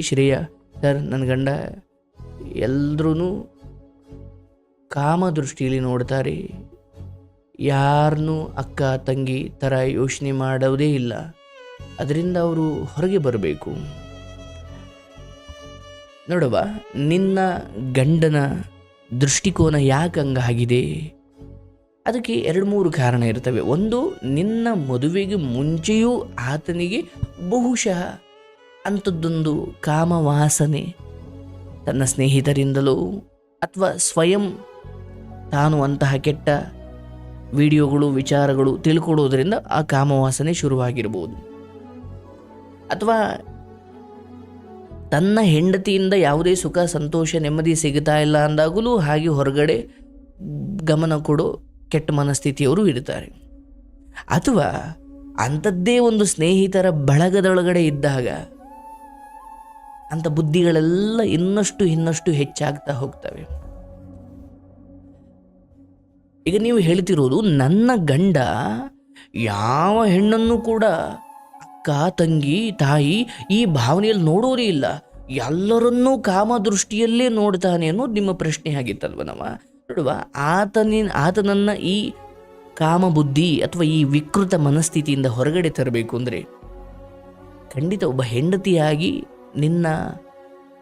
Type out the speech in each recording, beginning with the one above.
ಶ್ರೇಯ, sir ನನ್ನ ಗಂಡ ಎಲ್ರೂ ಕಾಮ ದೃಷ್ಟಿಯಲ್ಲಿ ನೋಡ್ತಾರೆ. ಯಾರನ್ನೂ ಅಕ್ಕ, ತಂಗಿ ಥರ ಯೋಚನೆ ಮಾಡೋದೇ ಇಲ್ಲ. ಅದರಿಂದ ಅವರು ಹೊರಗೆ ಬರಬೇಕು. ನೋಡುವ ನಿನ್ನ ಗಂಡನ ದೃಷ್ಟಿಕೋನ ಯಾಕೆ ಹಂಗಾಗಿದೆ? ಅದಕ್ಕೆ ಎರಡು ಮೂರು ಕಾರಣ ಇರ್ತವೆ. ಒಂದು, ನಿನ್ನ ಮದುವೆಗೆ ಮುಂಚೆಯೂ ಆತನಿಗೆ ಬಹುಶಃ ಅಂಥದ್ದೊಂದು ಕಾಮವಾಸನೆ ತನ್ನ ಸ್ನೇಹಿತರಿಂದಲೋ ಅಥವಾ ಸ್ವಯಂ ತಾನು ಅಂತಹ ಕೆಟ್ಟ ವಿಡಿಯೋಗಳು, ವಿಚಾರಗಳು ತಿಳ್ಕೊಡೋದರಿಂದ ಆ ಕಾಮವಾಸನೆ ಶುರುವಾಗಿರ್ಬೋದು. ಅಥವಾ ತನ್ನ ಹೆಂಡತಿಯಿಂದ ಯಾವುದೇ ಸುಖ, ಸಂತೋಷ, ನೆಮ್ಮದಿ ಸಿಗ್ತಾ ಇಲ್ಲ ಅಂದಾಗಲೂ ಹಾಗೆ ಹೊರಗಡೆ ಗಮನ ಕೊಡೋ ಕೆಟ್ಟ ಮನಸ್ಥಿತಿಯವರು ಇರ್ತಾರೆ. ಅಥವಾ ಅಂಥದ್ದೇ ಒಂದು ಸ್ನೇಹಿತರ ಬಳಗದೊಳಗಡೆ ಇದ್ದಾಗ ಅಂಥ ಬುದ್ಧಿಗಳೆಲ್ಲ ಇನ್ನಷ್ಟು ಇನ್ನಷ್ಟು ಹೆಚ್ಚಾಗ್ತಾ ಹೋಗ್ತವೆ. ಈಗ ನೀವು ಹೇಳ್ತಿರೋದು ನನ್ನ ಗಂಡ ಯಾವ ಹೆಣ್ಣನ್ನು ಕೂಡ ಅಕ್ಕ, ತಂಗಿ, ತಾಯಿ ಈ ಭಾವನೆಯಲ್ಲಿ ನೋಡೋರೇ ಇಲ್ಲ. ಎಲ್ಲರನ್ನೂ ಕಾಮ ದೃಷ್ಟಿಯಲ್ಲೇ ನೋಡ್ತಾನೆ ಅನ್ನೋದು ನಿಮ್ಮ ಪ್ರಶ್ನೆ ಆಗಿತ್ತಲ್ವ ನಮ್ಮ ನೋಡುವ ಆತನಿನ ಆತನನ್ನ ಈ ಕಾಮ ಬುದ್ಧಿ ಅಥವಾ ಈ ವಿಕೃತ ಮನಸ್ಥಿತಿಯಿಂದ ಹೊರಗಡೆ ತರಬೇಕು ಅಂದರೆ ಖಂಡಿತ ಒಬ್ಬ ಹೆಂಡತಿಯಾಗಿ ನಿನ್ನ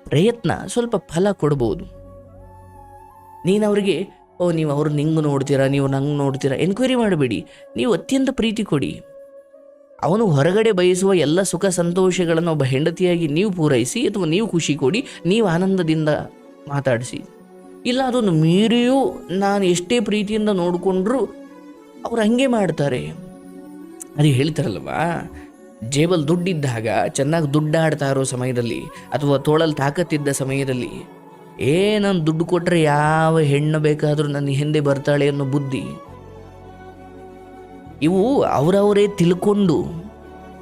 ಪ್ರಯತ್ನ ಸ್ವಲ್ಪ ಫಲ ಕೊಡ್ಬೋದು. ನೀನು ಅವರಿಗೆ ಓ, ನೀವು ಅವ್ರು ನಿಂಗೆ ನೋಡ್ತೀರಾ, ನೀವು ನಂಗೆ ನೋಡ್ತೀರಾ, ಎನ್ಕ್ವೈರಿ ಮಾಡಬೇಡಿ. ನೀವು ಅತ್ಯಂತ ಪ್ರೀತಿ ಕೊಡಿ. ಅವನು ಹೊರಗಡೆ ಬಯಸುವ ಎಲ್ಲ ಸುಖ ಸಂತೋಷಗಳನ್ನು ಒಬ್ಬ ಹೆಂಡತಿಯಾಗಿ ನೀವು ಪೂರೈಸಿ ಅಥವಾ ನೀವು ಖುಷಿ ಕೊಡಿ, ನೀವು ಆನಂದದಿಂದ ಮಾತಾಡಿಸಿ. ಇಲ್ಲ ಅದೊಂದು ಮೀರಿಯೂ ನಾನು ಎಷ್ಟೇ ಪ್ರೀತಿಯಿಂದ ನೋಡಿಕೊಂಡ್ರು ಅವ್ರು ಹಂಗೆ ಮಾಡ್ತಾರೆ. ಅದು ಹೇಳ್ತಾರಲ್ವಾ ಜೇಬಲ್ ದುಡ್ಡಿದ್ದಾಗ ಚೆನ್ನಾಗಿ ದುಡ್ಡಾಡ್ತಾ ಇರೋ ಸಮಯದಲ್ಲಿ ಅಥವಾ ತೋಳಲ್ಲಿ ತಾಕತ್ತಿದ್ದ ಸಮಯದಲ್ಲಿ, ಏ, ನಾನು ದುಡ್ಡು ಕೊಟ್ಟರೆ ಯಾವ ಹೆಣ್ಣು ಬೇಕಾದರೂ ನನ್ನ ಹಿಂದೆ ಬರ್ತಾಳೆ ಅನ್ನೋ ಬುದ್ಧಿ? ಇವು ಅವರವರೇ ತಿಳ್ಕೊಂಡು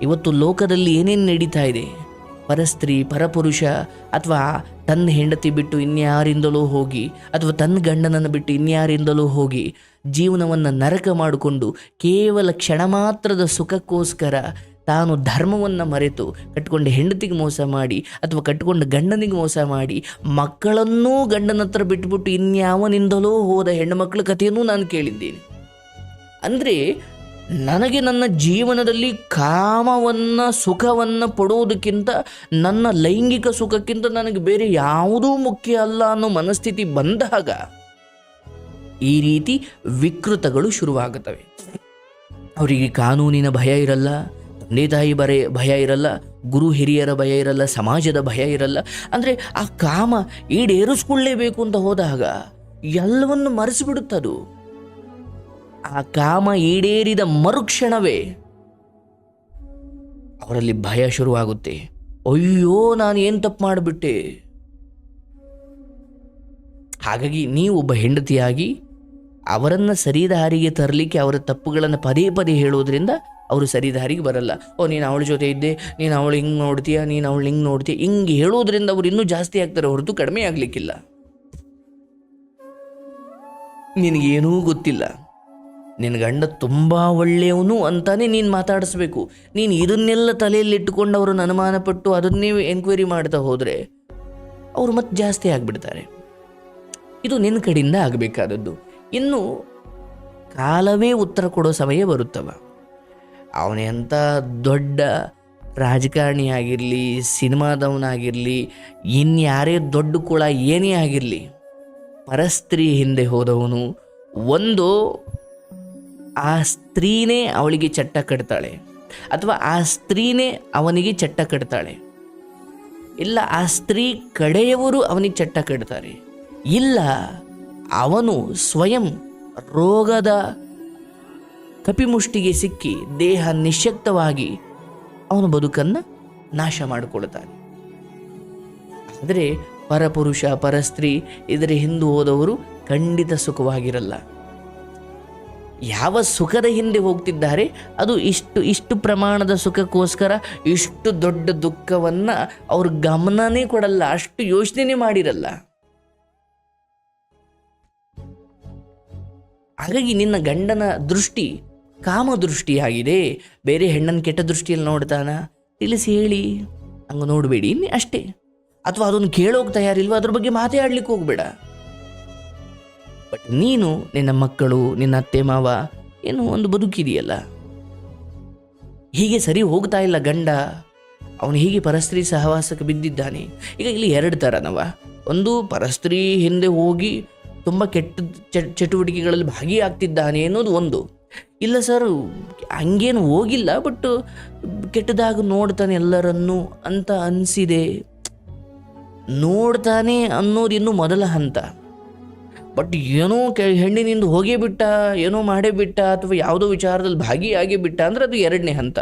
ಇವತ್ತು ಲೋಕದಲ್ಲಿ ಏನೇನು ನಡೀತಾ ಇದೆ? ಪರಸ್ತ್ರೀ, ಪರಪುರುಷ ಅಥವಾ ತನ್ನ ಹೆಂಡತಿ ಬಿಟ್ಟು ಇನ್ಯಾರಿಂದಲೋ ಹೋಗಿ ಅಥವಾ ತನ್ನ ಗಂಡನನ್ನು ಬಿಟ್ಟು ಇನ್ಯಾರಿಂದಲೋ ಹೋಗಿ ಜೀವನವನ್ನು ನರಕ ಮಾಡಿಕೊಂಡು ಕೇವಲ ಕ್ಷಣ ಮಾತ್ರದ ಸುಖಕ್ಕೋಸ್ಕರ ತಾನು ಧರ್ಮವನ್ನು ಮರೆತು ಕಟ್ಕೊಂಡು ಹೆಂಡತಿಗೆ ಮೋಸ ಮಾಡಿ ಅಥವಾ ಕಟ್ಕೊಂಡು ಗಂಡನಿಗೆ ಮೋಸ ಮಾಡಿ ಮಕ್ಕಳನ್ನೂ ಗಂಡನ ಹತ್ರ ಬಿಟ್ಬಿಟ್ಟು ಇನ್ಯಾವನಿಂದಲೋ ಹೋದ ಹೆಣ್ಣುಮಕ್ಕಳ ಕಥೆಯನ್ನು ನಾನು ಕೇಳಿದ್ದೇನೆ. ಅಂದರೆ ನನಗೆ ನನ್ನ ಜೀವನದಲ್ಲಿ ಕಾಮವನ್ನು, ಸುಖವನ್ನು ಪಡೋದಕ್ಕಿಂತ ನನ್ನ ಲೈಂಗಿಕ ಸುಖಕ್ಕಿಂತ ನನಗೆ ಬೇರೆ ಯಾವುದೂ ಮುಖ್ಯ ಅಲ್ಲ ಅನ್ನೋ ಮನಸ್ಥಿತಿ ಬಂದಾಗ ಈ ರೀತಿ ವಿಕೃತಗಳು ಶುರುವಾಗುತ್ತವೆ. ಅವರಿಗೆ ಕಾನೂನಿನ ಭಯ ಇರಲ್ಲ ತಂದೆ ತಾಯಿ ಬರೆ ಭಯ ಇರಲ್ಲ, ಗುರು ಹಿರಿಯರ ಭಯ ಇರಲ್ಲ, ಸಮಾಜದ ಭಯ ಇರಲ್ಲ, ಅಂದರೆ ಆ ಕಾಮ ಈಡೇರಿಸ್ಕೊಳ್ಳೇಬೇಕು ಅಂತ ಹೋದಾಗ ಎಲ್ಲವನ್ನು ಮರೆಸಿಬಿಡುತ್ತದು ಆ ಕಾಮ ಈಡೇರಿದ ಮರುಕ್ಷಣವೇ ಅವರಲ್ಲಿ ಭಯ ಶುರುವಾಗುತ್ತೆ. ಅಯ್ಯೋ, ನಾನು ಏನು ತಪ್ಪು ಮಾಡಿಬಿಟ್ಟೆ? ಹಾಗಾಗಿ ನೀವು ಒಬ್ಬ ಹೆಂಡತಿಯಾಗಿ ಅವರನ್ನು ಸರಿದಾರಿಗೆ ತರಲಿಕ್ಕೆ ಅವರ ತಪ್ಪುಗಳನ್ನು ಪದೇ ಪದೇ ಹೇಳೋದ್ರಿಂದ ಅವರು ಸರಿ ದಾರಿಗೆ ಬರಲ್ಲ. ಓ, ನೀನು ಅವಳ ಜೊತೆ ಇದ್ದೆ, ನೀನು ಅವಳು ಹಿಂಗೆ ನೋಡ್ತೀಯಾ, ನೀನು ಅವಳು ಹಿಂಗೆ ನೋಡ್ತೀಯಾ, ಹಿಂಗೆ ಹೇಳೋದ್ರಿಂದ ಅವ್ರು ಇನ್ನೂ ಜಾಸ್ತಿ ಆಗ್ತಾರೆ, ಹೊರತು ಕಡಿಮೆ ಆಗಲಿಕ್ಕಿಲ್ಲ. ನಿನಗೇನೂ ಗೊತ್ತಿಲ್ಲ. ನಿನ್ನ ಗಂಡ ತುಂಬ ಒಳ್ಳೆಯವನು ಅಂತಾನೆ ನೀನು ಮಾತಾಡಿಸ್ಬೇಕು. ನೀನು ಇದನ್ನೆಲ್ಲ ತಲೆಯಲ್ಲಿಟ್ಟುಕೊಂಡು ಅವರನ್ನು ಅನುಮಾನಪಟ್ಟು ಅದನ್ನೇ ಎಂಕ್ವೈರಿ ಮಾಡ್ತಾ ಹೋದರೆ ಅವರು ಮತ್ತೆ ಜಾಸ್ತಿ ಆಗಿಬಿಡ್ತಾರೆ. ಇದು ನಿನ್ನ ಕಡೆಯಿಂದ ಆಗಬೇಕಾದದ್ದು. ಇನ್ನು ಕಾಲವೇ ಉತ್ತರ ಕೊಡೋ ಸಮಯ ಬರುತ್ತವ. ಅವನೆಂಥ ದೊಡ್ಡ ರಾಜಕಾರಣಿ ಆಗಿರಲಿ ಸಿನಿಮಾದವನಾಗಿರಲಿ, ಇನ್ಯಾರೇ ದೊಡ್ಡ ಕುಳ ಏನೇ ಆಗಿರಲಿ, ಪರಸ್ತ್ರೀ ಹಿಂದೆ ಹೋದವನು ಒಂದು ಆ ಸ್ತ್ರೀನೇ ಅವಳಿಗೆ ಚಟ್ಟ ಕಟ್ತಾಳೆ ಅಥವಾ ಆ ಸ್ತ್ರೀನೇ ಅವನಿಗೆ ಚಟ್ಟ ಕಟ್ತಾಳೆ. ಇಲ್ಲ, ಆ ಸ್ತ್ರೀ ಕಡೆಯವರು ಅವನಿಗೆ ಚಟ್ಟ ಕಟ್ತಾರೆ. ಇಲ್ಲ, ಅವನು ಸ್ವಯಂ ರೋಗದ ಕಪಿಮುಷ್ಟಿಗೆ ಸಿಕ್ಕಿ ದೇಹ ನಿಶ್ಯಕ್ತವಾಗಿ ಅವನ ಬದುಕನ್ನು ನಾಶ ಮಾಡಿಕೊಳ್ತಾನೆ. ಆದರೆ ಪರಪುರುಷ, ಪರಸ್ತ್ರೀ, ಇದರ ಹಿಂದೆ ಹೋದವರು ಖಂಡಿತ ಸುಖವಾಗಿರಲ್ಲ. ಯಾವ ಸುಖದ ಹಿಂದೆ ಹೋಗ್ತಿದ್ದಾರೆ, ಅದು ಇಷ್ಟು ಇಷ್ಟು ಪ್ರಮಾಣದ ಸುಖಕ್ಕೋಸ್ಕರ ಇಷ್ಟು ದೊಡ್ಡ ದುಃಖವನ್ನು ಅವ್ರ ಗಮನನೇ ಕೊಡಲ್ಲ, ಅಷ್ಟು ಯೋಚನೆ ಮಾಡಿರಲ್ಲ. ಹಾಗಾಗಿ ನಿನ್ನ ಗಂಡನ ದೃಷ್ಟಿ ಕಾಮ ದೃಷ್ಟಿಯಾಗಿದೆ ಬೇರೆ ಹೆಣ್ಣನ್ನು ಕೆಟ್ಟ ದೃಷ್ಟಿಯಲ್ಲಿ ನೋಡ್ತಾನ? ತಿಳಿಸಿ ಹೇಳಿ. ಹಂಗೆ ನೋಡಬೇಡಿ ಅಷ್ಟೇ. ಅಥವಾ ಅದೊಂದು ಕೇಳೋಕೆ ತಯಾರಿಲ್ವ? ಅದ್ರ ಬಗ್ಗೆ ಮಾತೇ ಆಡ್ಲಿಕ್ಕೆ ಹೋಗ್ಬೇಡ. ಬಟ್ ನೀನು, ನಿನ್ನ ಮಕ್ಕಳು, ನಿನ್ನ ಅತ್ತೆ ಮಾವ, ಏನು ಒಂದು ಬದುಕಿದೆಯಲ್ಲ. ಹೀಗೆ ಸರಿ ಹೋಗ್ತಾ ಇಲ್ಲ ಗಂಡ. ಅವನು ಹೀಗೆ ಪರಸ್ತ್ರೀ ಸಹವಾಸಕ್ಕೆ ಬಿದ್ದಿದ್ದಾನೆ. ಈಗ ಇಲ್ಲಿ ಎರಡು ಥರನವ ಒಂದು ಪರಸ್ತ್ರೀ ಹಿಂದೆ ಹೋಗಿ ತುಂಬ ಕೆಟ್ಟ ಚಟುವಟಿಕೆಗಳಲ್ಲಿ ಭಾಗಿಯಾಗ್ತಿದ್ದಾನೆ ಅನ್ನೋದು ಒಂದು. ಇಲ್ಲ ಸರ್, ಹಂಗೇನು ಹೋಗಿಲ್ಲ ಬಟ್ ಕೆಟ್ಟದಾಗ ನೋಡ್ತಾನೆ ಎಲ್ಲರನ್ನು ಅಂತ ಅನಿಸಿದೆ. ನೋಡ್ತಾನೆ ಅನ್ನೋದು ಇನ್ನು ಮೊದಲ ಹಂತ. ಬಟ್ ಏನೋ ಕೆ, ಹೆಣ್ಣಿನಿಂದ ಹೋಗೇ ಬಿಟ್ಟ, ಏನೋ ಮಾಡೇ ಬಿಟ್ಟ, ಅಥವಾ ಯಾವುದೋ ವಿಚಾರದಲ್ಲಿ ಭಾಗಿಯಾಗಿ ಬಿಟ್ಟ ಅಂದ್ರೆ ಅದು ಎರಡನೇ ಹಂತ.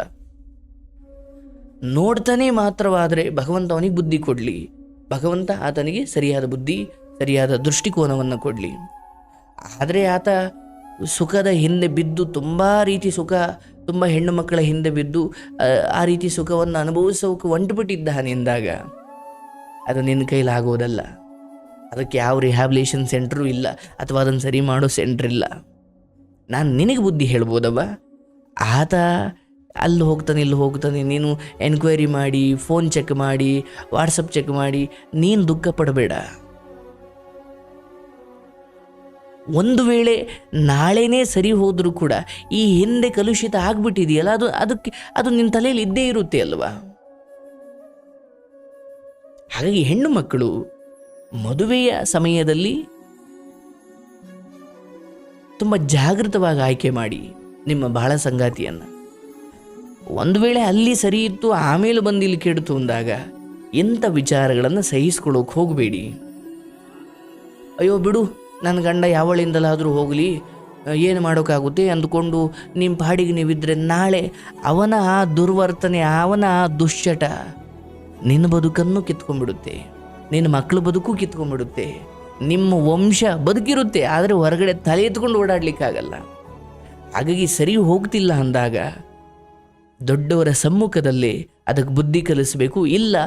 ನೋಡ್ತಾನೆ ಮಾತ್ರವಾದರೆ ಭಗವಂತ ಅವನಿಗೆ ಬುದ್ಧಿ ಕೊಡಲಿ. ಭಗವಂತ ಆತನಿಗೆ ಸರಿಯಾದ ಬುದ್ಧಿ, ಸರಿಯಾದ ದೃಷ್ಟಿಕೋನವನ್ನು ಕೊಡಲಿ. ಆದರೆ ಆತ ಸುಖದ ಹಿಂದೆ ಬಿದ್ದು ತುಂಬ ರೀತಿ ಸುಖ ತುಂಬ ಹೆಣ್ಣು ಮಕ್ಕಳ ಹಿಂದೆ ಬಿದ್ದು ಆ, ರೀತಿ ಸುಖವನ್ನು ಅನುಭವಿಸೋಕೆ ಎಂದಾಗ ಅದು ನಿನ್ನ ಕೈಲಿ ಆಗೋದಲ್ಲ. ಅದಕ್ಕೆ ಯಾವ ರಿಹ್ಯಾಬಿಲೇಷನ್ ಸೆಂಟ್ರೂ ಇಲ್ಲ ಅಥವಾ ಅದನ್ನು ಸರಿ ಮಾಡೋ ಸೆಂಟ್ರ್ ಇಲ್ಲ. ನಾನು ನಿನಗೆ ಬುದ್ಧಿ ಹೇಳ್ಬೋದವ್ವ? ಆತ ಅಲ್ಲಿ ಹೋಗ್ತಾನೆ ಇಲ್ಲಿ ಹೋಗ್ತಾನೆ ನೀನು ಎನ್ಕ್ವೈರಿ ಮಾಡಿ ಫೋನ್ ಚೆಕ್ ಮಾಡಿ ವಾಟ್ಸಪ್ ಚೆಕ್ ಮಾಡಿ ನೀನು ದುಃಖ ಪಡಬೇಡ. ಒಂದು ವೇಳೆ ನಾಳೆನೇ ಸರಿ ಹೋದರೂ ಕೂಡ ಈ ಹಿಂದೆ ಕಲುಷಿತ ಆಗ್ಬಿಟ್ಟಿದೆಯಲ್ಲ, ಅದು ಅದಕ್ಕೆ ಅದು ನಿನ್ನ ತಲೆಯಲ್ಲಿ ಇದ್ದೇ ಇರುತ್ತೆ ಅಲ್ವಾ? ಹಾಗಾಗಿ ಹೆಣ್ಣು ಮಕ್ಕಳು ಮದುವೆಯ ಸಮಯದಲ್ಲಿ ತುಂಬ ಜಾಗೃತವಾಗಿ ಆಯ್ಕೆ ಮಾಡಿ ನಿಮ್ಮ ಬಾಳ ಸಂಗಾತಿಯನ್ನು. ಒಂದು ವೇಳೆ ಅಲ್ಲಿ ಸರಿ ಇತ್ತು, ಆಮೇಲೆ ಬಂದು ಇಲ್ಲಿ ಕೆಡ್ತು ಅಂದಾಗ ಎಂಥ ವಿಚಾರಗಳನ್ನು ಸಹಿಸ್ಕೊಳ್ಳೋಕೆ ಹೋಗಬೇಡಿ. ಅಯ್ಯೋ ಬಿಡು ನನ್ನ ಗಂಡ ಯಾವಳಿಂದಲಾದರೂ ಹೋಗಲಿ ಏನು ಮಾಡೋಕ್ಕಾಗುತ್ತೆ ಅಂದುಕೊಂಡು ನಿಮ್ಮ ಪಾಡಿಗೆ ನೀವಿದ್ರೆ ನಾಳೆ ಅವನ ಆ ದುರ್ವರ್ತನೆ, ಅವನ ಆ ದುಶ್ಚಟ ನಿನ್ನ ಬದುಕನ್ನು ಕಿತ್ಕೊಂಡ್ಬಿಡುತ್ತೆ, ನಿನ್ನ ಮಕ್ಕಳ ಬದುಕು ಕಿತ್ಕೊಂಡ್ಬಿಡುತ್ತೆ, ನಿಮ್ಮ ವಂಶ ಬದುಕಿರುತ್ತೆ, ಆದರೆ ಹೊರಗಡೆ ತಲೆ ಎತ್ಕೊಂಡು ಓಡಾಡಲಿಕ್ಕಾಗಲ್ಲ. ಹಾಗಾಗಿ ಸರಿ ಹೋಗ್ತಿಲ್ಲ ಅಂದಾಗ ದೊಡ್ಡವರ ಸಮ್ಮುಖದಲ್ಲಿ ಅದಕ್ಕೆ ಬುದ್ಧಿ ಕಲಿಸಬೇಕು, ಇಲ್ಲ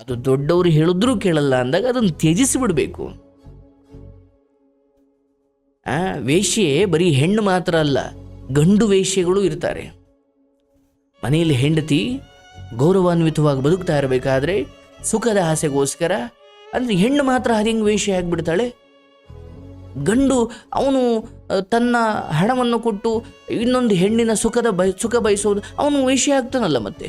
ಅದು ದೊಡ್ಡವರು ಹೇಳಿದ್ರೂ ಕೇಳಲ್ಲ ಅಂದಾಗ ಅದನ್ನು ತ್ಯಜಿಸಿ ಬಿಡಬೇಕು ಆ, ವೇಶ್ಯೆ ಬರೀ ಹೆಣ್ಣು ಮಾತ್ರ ಅಲ್ಲ, ಗಂಡು ವೇಶ್ಯೆಗಳು ಇರ್ತಾರೆ. ಮನೆಯಲ್ಲಿ ಹೆಂಡತಿ ಗೌರವಾನ್ವಿತವಾಗಿ ಬದುಕ್ತಾ ಇರಬೇಕಾದ್ರೆ ಸುಖದ ಆಸೆಗೋಸ್ಕರ ಅಂದರೆ ಹೆಣ್ಣು ಮಾತ್ರ ಹರಿಂಗ್ ವೇಷ್ಯ ಆಗಿಬಿಡ್ತಾಳೆ. ಗಂಡು ಅವನು ತನ್ನ ಹಣವನ್ನು ಕೊಟ್ಟು ಇನ್ನೊಂದು ಹೆಣ್ಣಿನ ಸುಖದ ಬಯ, ಸುಖ ಬಯಸೋದು ಅವನು ವೇಷ್ಯ ಆಗ್ತಾನಲ್ಲ ಮತ್ತೆ.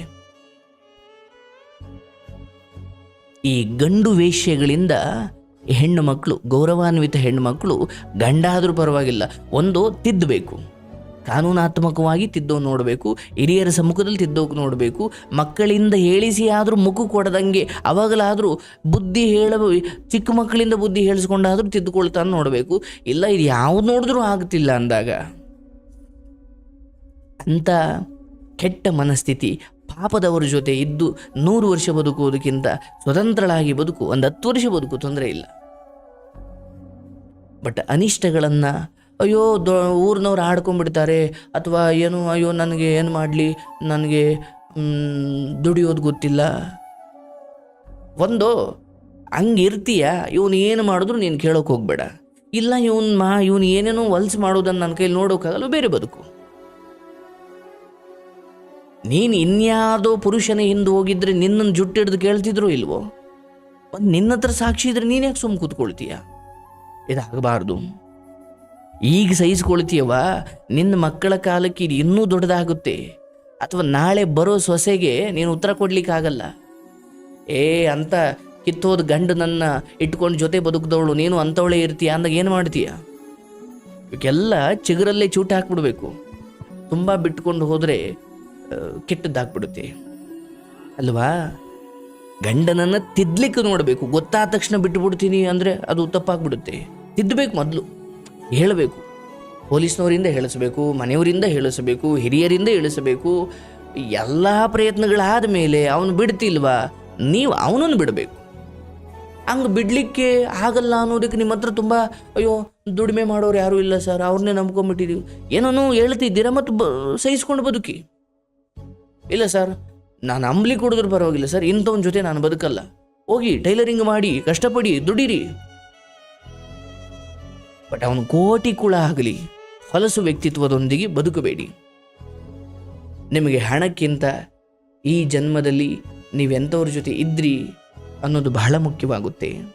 ಈ ಗಂಡು ವೇಶ್ಯೆಗಳಿಂದ ಹೆಣ್ಣು ಮಕ್ಕಳು ಗೌರವಾನ್ವಿತ ಹೆಣ್ಣು ಮಕ್ಕಳು ಗಂಡ ಆದರೂ ಪರವಾಗಿಲ್ಲ. ಒಂದು ತಿದ್ದಬೇಕು. ಕಾನೂನಾತ್ಮಕವಾಗಿ ತಿದ್ದೋ ನೋಡಬೇಕು, ಹಿರಿಯರ ಸಮ್ಮುಖದಲ್ಲಿ ತಿದ್ದೋಕೆ ನೋಡಬೇಕು, ಮಕ್ಕಳಿಂದ ಹೇಳಿಸಿ ಆದರೂ ಮುಖ ಕೊಡದಂಗೆ, ಅವಾಗಲಾದರೂ ಬುದ್ಧಿ ಹೇಳ ಚಿಕ್ಕ ಮಕ್ಕಳಿಂದ ಬುದ್ಧಿ ಹೇಳಿಸ್ಕೊಂಡಾದರೂ ತಿದ್ದುಕೊಳ್ತಾನೆ ನೋಡಬೇಕು. ಇಲ್ಲ, ಇದು ಯಾವುದು ನೋಡಿದ್ರೂ ಆಗ್ತಿಲ್ಲ ಅಂದಾಗ. ಅಂಥ ಕೆಟ್ಟ ಮನಸ್ಥಿತಿ ಪಾಪದವರ ಜೊತೆ ಇದ್ದು ನೂರು ವರ್ಷ ಬದುಕುವುದಕ್ಕಿಂತ ಸ್ವತಂತ್ರಳಾಗಿ ಬದುಕು, ಒಂದು ಹತ್ತು ವರ್ಷ ಬದುಕು ತೊಂದರೆ ಇಲ್ಲ. ಬಟ್ ಅನಿಷ್ಟಗಳನ್ನು, ಅಯ್ಯೋ, ದೊ, ಊರಿನವ್ರು ಆಡ್ಕೊಂಡ್ಬಿಡ್ತಾರೆ, ಅಥವಾ ಏನು, ಅಯ್ಯೋ, ನನಗೆ ಏನು ಮಾಡಲಿ, ನನಗೆ ದುಡಿಯೋದು ಗೊತ್ತಿಲ್ಲ. ಒಂದು, ಹಂಗಿರ್ತೀಯ, ಇವನು ಏನು ಮಾಡಿದ್ರು ನೀನು ಕೇಳೋಕೆ ಹೋಗ್ಬೇಡ. ಇಲ್ಲ, ಇವನ್ ಮಾ, ಇವನು ಏನೇನೋ ಹೊಲ್ಸು ಮಾಡೋದನ್ನು ನನ್ನ ಕೈಲಿ ನೋಡೋಕ್ಕಾಗಲ್ಲ, ಬೇರೆ ಬದುಕು. ನೀನು ಇನ್ಯಾವುದೋ ಪುರುಷನ ಹಿಂದೆ ಹೋಗಿದ್ರೆ ನಿನ್ನನ್ನು ಜುಟ್ಟು ಹಿಡಿದು ಕೇಳ್ತಿದ್ರು ಇಲ್ವೋ? ಒಂದು ನಿನ್ನ ಹತ್ರ ಸಾಕ್ಷಿ ಇದ್ರೆ ನೀನು ಯಾಕೆ ಸುಮ್ಮ ಕೂತ್ಕೊಳ್ತೀಯ? ಇದಾಗಬಾರ್ದು. ಈಗ ಸಹಿಸ್ಕೊಳ್ತೀಯವ ನಿನ್ನ ಮಕ್ಕಳ ಕಾಲಕ್ಕೆ ಇದು ಇನ್ನೂ ದೊಡ್ಡದಾಗುತ್ತೆ. ಅಥವಾ ನಾಳೆ ಬರೋ ಸೊಸೆಗೆ ನೀನು ಉತ್ತರ ಕೊಡ್ಲಿಕ್ಕಾಗಲ್ಲ. ಏ, ಅಂತ ಕಿತ್ತೋದ ಗಂಡನನ್ನ ಇಟ್ಕೊಂಡು ಜೊತೆ ಬದುಕಿದವಳು, ನೀನು ಅಂಥವಳೇ ಇರ್ತೀಯ ಅಂದಾಗ ಏನು ಮಾಡ್ತೀಯ? ಇವಕ್ಕೆಲ್ಲ ಚಿಗುರಲ್ಲೇ ಚೂಟ ಹಾಕ್ಬಿಡ್ಬೇಕು. ತುಂಬ ಬಿಟ್ಕೊಂಡು ಹೋದರೆ ಕೆಟ್ಟದ್ದಾಗ್ಬಿಡುತ್ತೆ. ಅಲ್ವಾ? ಗಂಡನನ್ನು ತಿದ್ಲಿಕ್ಕೆ ನೋಡಬೇಕು. ಗೊತ್ತಾದ ತಕ್ಷಣ ಬಿಟ್ಟು ಬಿಡ್ತೀನಿ ಅಂದರೆ ಅದು ತಪ್ಪಾಗ್ಬಿಡುತ್ತೆ. ತಿದ್ದಬೇಕು ಮೊದಲು. ಹೇಳಬೇಕು. ಪೊಲೀಸ್ನವರಿಂದ ಹೇಳಿಸ್ಬೇಕು, ಮನೆಯವರಿಂದ ಹೇಳಿಸಬೇಕು, ಹಿರಿಯರಿಂದ ಹೇಳಿಸಬೇಕು. ಎಲ್ಲ ಪ್ರಯತ್ನಗಳಾದ ಮೇಲೆ ಅವನು ಬಿಡ್ತಿಲ್ವಾ? ನೀವು ಅವನನ್ನು ಬಿಡಬೇಕು. ಹಂಗೆ ಬಿಡಲಿಕ್ಕೆ ಆಗಲ್ಲ ಅನ್ನೋದಕ್ಕೆ ನಿಮ್ಮ ಹತ್ರ ತುಂಬ, ಅಯ್ಯೋ, ದುಡಿಮೆ ಮಾಡೋರು ಯಾರೂ ಇಲ್ಲ ಸರ್. ಅವ್ರನ್ನೇ ನಂಬ್ಕೊಂಬಿಟ್ಟಿದ್ದೀವಿ ಏನೋ ಹೇಳ್ತಿದ್ದೀರಾ ಮತ್ತು ಬ, ಸಹಿಸ್ಕೊಂಡು ಬದುಕಿ. ಇಲ್ಲ ಸರ್, ನಾನು ಅಂಬ್ಲಿ ಕುಡಿದ್ರು ಪರವಾಗಿಲ್ಲ ಸರ್, ಇಂಥವ್ನ ಜೊತೆ ನಾನು ಬದುಕಲ್ಲ. ಹೋಗಿ ಟೈಲರಿಂಗ್ ಮಾಡಿ, ಕಷ್ಟಪಡಿ, ದುಡೀರಿ. ಬಟ್ ಅವನು ಕೋಟಿ ಕುಳ ಆಗಲಿ, ಹೊಲಸು ವ್ಯಕ್ತಿತ್ವದೊಂದಿಗೆ ಬದುಕಬೇಡಿ. ನಿಮಗೆ ಹಣಕ್ಕಿಂತ ಈ ಜನ್ಮದಲ್ಲಿ ನೀವೆಂಥವ್ರ ಜೊತೆ ಇದ್ರಿ ಅನ್ನೋದು ಬಹಳ ಮುಖ್ಯವಾಗುತ್ತೆ.